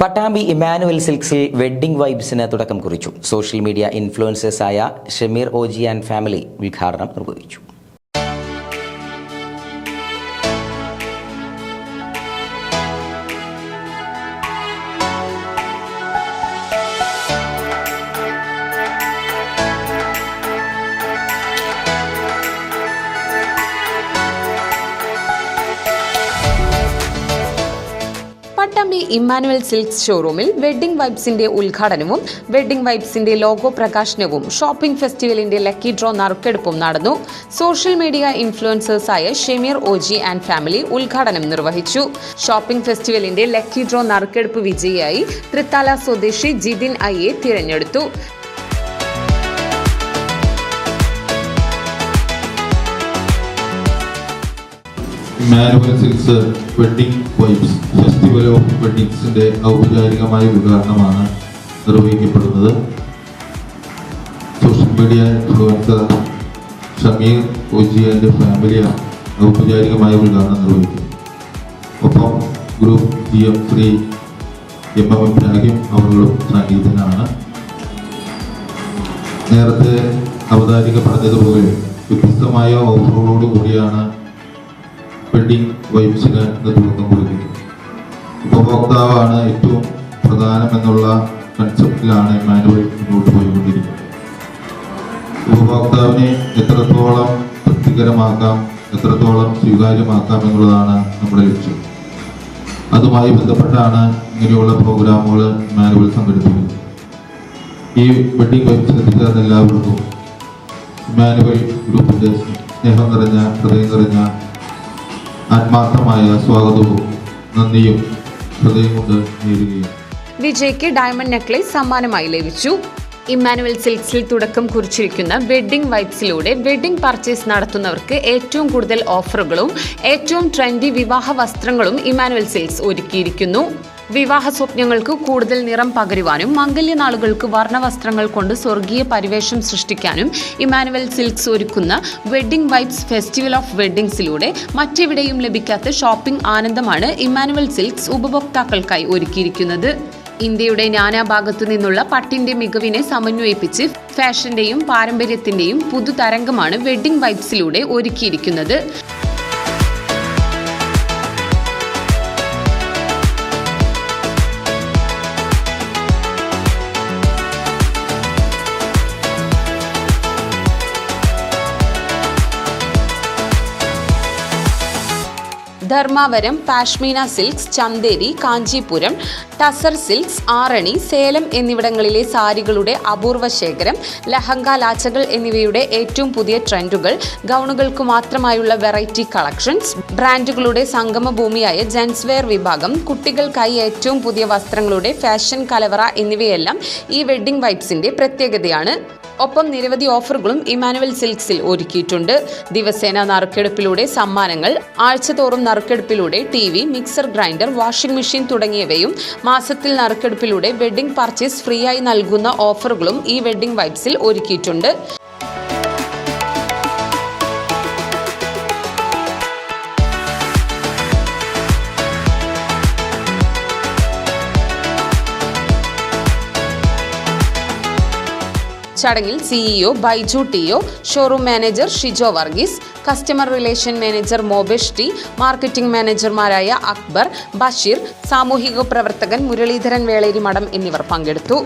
Pattambi Emmanuel സിൽക്സിൽ wedding വൈബ്സിന് തുടക്കം കുറിച്ചു. സോഷ്യൽ മീഡിയ ഇൻഫ്ലുവൻസേഴ്സായ ഷമീർ ഓജി ആൻഡ് ഫാമിലി ഉദ്ഘാടനം നിർവഹിച്ചു. പട്ടാമ്പി ഇമ്മാനുവൽ സിൽക്സ് ഷോറൂമിൽ വെഡ്ഡിംഗ് വൈബ്സിന്റെ ഉദ്ഘാടനവും വെഡ്ഡിംഗ് വൈബ്സിന്റെ ലോഗോ പ്രകാശനവും ഷോപ്പിംഗ് ഫെസ്റ്റിവലിന്റെ ലക്കി ഡ്രോ നറുക്കെടുപ്പും നടന്നു. സോഷ്യൽ മീഡിയ ഇൻഫ്ലുവൻസേഴ്സായ ഷെമീർ ഓജി ആൻഡ് ഫാമിലി ഉദ്ഘാടനം നിർവഹിച്ചു. ഷോപ്പിംഗ് ഫെസ്റ്റിവലിന്റെ ലക്കി ഡ്രോ നറുക്കെടുപ്പ് വിജയിയായി തൃത്താല സ്വദേശി ജിതിൻ അയ്യെ തിരഞ്ഞെടുത്തു. Emmanuel silks vibes festival of വെഡിങ്സിന്റെ ഔപചാരികമായ ഉദ്ഘാടനമാണ് നിർവഹിക്കപ്പെടുന്നത്. സോഷ്യൽ മീഡിയ ഇൻഫ്ലുവൻസർ ഷമീർ ഒജിയന്റെ ഫാമിലിയാണ് ഔപചാരികമായ ഉദ്ഘാടനം നിർവഹിക്കുന്നത്. ഒപ്പം group G M Shri M M Ibrahim അവരുടെ സംഗീതനാണ് നേരത്തെ അവതാരിക പറഞ്ഞതുപോലെ വ്യത്യസ്തമായ ഓഫറുകളോട് കൂടിയാണ് വെഡിങ് വൈബ്സിന് ഇന്ന് തുടക്കം കുറിക്കുന്നു ഉപഭോക്താവാണ് ഏറ്റവും പ്രധാനമെന്നുള്ള കൺസെപ്റ്റിലാണ് മാനുവൽ മുന്നോട്ട് പോയിക്കൊണ്ടിരിക്കുന്നത്. ഉപഭോക്താവിനെ എത്രത്തോളം തൃപ്തികരമാക്കാം എത്രത്തോളം സ്വീകാര്യമാക്കാം എന്നുള്ളതാണ് നമ്മുടെ ലക്ഷ്യം. അതുമായി ബന്ധപ്പെട്ടാണ് ഇങ്ങനെയുള്ള പ്രോഗ്രാമുകൾ മാനുവൽ സംഘടിപ്പിക്കുന്നത്. ഈ വെഡിങ് വൈബ്സ് എത്തിച്ചേർന്ന എല്ലാവർക്കും മാനുവൽ ഗ്രൂപ്പിന്റെ സ്നേഹം നിറഞ്ഞ ഹൃദയം നിറഞ്ഞ ആത്മാർത്ഥമായ സ്വാഗതവും നന്ദിയും ഹൃദയം കൊണ്ട് നേരുകയും. വിജയ്ക്ക് ഡയമണ്ട് നെക്ലേസ് സമ്മാനമായി ലഭിച്ചു. ഇമ്മാനുവൽ സിൽക്സിൽ തുടക്കം കുറിച്ചിരിക്കുന്ന വെഡ്ഡിംഗ് വൈബ്സിലൂടെ വെഡ്ഡിംഗ് പർച്ചേസ് നടത്തുന്നവർക്ക് ഏറ്റവും കൂടുതൽ ഓഫറുകളും ഏറ്റവും ട്രെൻഡി വിവാഹ വസ്ത്രങ്ങളും ഇമ്മാനുവൽ സിൽക്സ് ഒരുക്കിയിരിക്കുന്നു. വിവാഹ സ്വപ്നങ്ങൾക്ക് കൂടുതൽ നിറം പകരുവാനും മംഗല്യനാളുകൾക്ക് വർണവസ്ത്രങ്ങൾ കൊണ്ട് സ്വർഗീയ പരിവേഷം സൃഷ്ടിക്കാനും ഇമാനുവൽ സിൽക്സ് ഒരുക്കുന്ന വെഡ്ഡിംഗ് വൈബ്സ് ഫെസ്റ്റിവൽ ഓഫ് വെഡ്ഡിംഗ്സിലൂടെ മറ്റെവിടെയും ലഭിക്കാത്ത ഷോപ്പിംഗ് ആനന്ദമാണ് ഇമാനുവൽ സിൽക്സ് ഉപഭോക്താക്കൾക്കായി ഒരുക്കിയിരിക്കുന്നത്. ഇന്ത്യയുടെ നാനാഭാഗത്തു നിന്നുള്ള പട്ടിന്റെ മികവിനെ സമന്വയിപ്പിച്ച് ഫാഷന്റെയും പാരമ്പര്യത്തിന്റെയും പുതുതരംഗമാണ് വെഡ്ഡിംഗ് വൈബ്സിലൂടെ ഒരുക്കിയിരിക്കുന്നത്. ധർമാവരം പാഷ്മീന സിൽക്സ് ചന്ദേരി കാഞ്ചീപുരം ടസർ സിൽക്സ് ആറണി സേലം എന്നിവിടങ്ങളിലെ സാരികളുടെ അപൂർവ ശേഖരം ലഹങ്ക ലാച്ചകൾ എന്നിവയുടെ ഏറ്റവും പുതിയ ട്രെൻഡുകൾ ഗൗണുകൾക്ക് മാത്രമായുള്ള വെറൈറ്റി കളക്ഷൻസ് ബ്രാൻഡുകളുടെ സംഗമ ഭൂമിയായ ജെൻസ്വെയർ വിഭാഗം കുട്ടികൾക്കായി ഏറ്റവും പുതിയ വസ്ത്രങ്ങളുടെ ഫാഷൻ കലവറ എന്നിവയെല്ലാം ഈ വെഡ്ഡിംഗ് വൈബ്സിന്റെ പ്രത്യേകതയാണ്. ഒപ്പം നിരവധി ഓഫറുകളും ഇമാനുവൽ സിൽക്സിൽ ഒരുക്കിയിട്ടുണ്ട്. ദിവസേന നറുക്കെടുപ്പിലൂടെ സമ്മാനങ്ങൾ ആഴ്ചതോറും നറുക്കെടുപ്പിലൂടെ T V mixer grinder washing machine തുടങ്ങിയവയും മാസത്തിൽ നറുക്കെടുപ്പിലൂടെ വെഡ്ഡിംഗ് പർച്ചേസ് ഫ്രീ ആയി നൽകുന്ന ഓഫറുകളും ഈ വെഡ്ഡിംഗ് വൈബ്സിൽ ഒരുക്കിയിട്ടുണ്ട്. ചടങ്ങിൽ CEO Baiju T O showroom manager Shijo Varghese customer relation manager Mobesh T marketing മാനേജർമാരായ Akbar Basheer സാമൂഹിക പ്രവർത്തകൻ മുരളീധരൻ വേളേരി മഠം എന്നിവർ പങ്കെടുത്തു.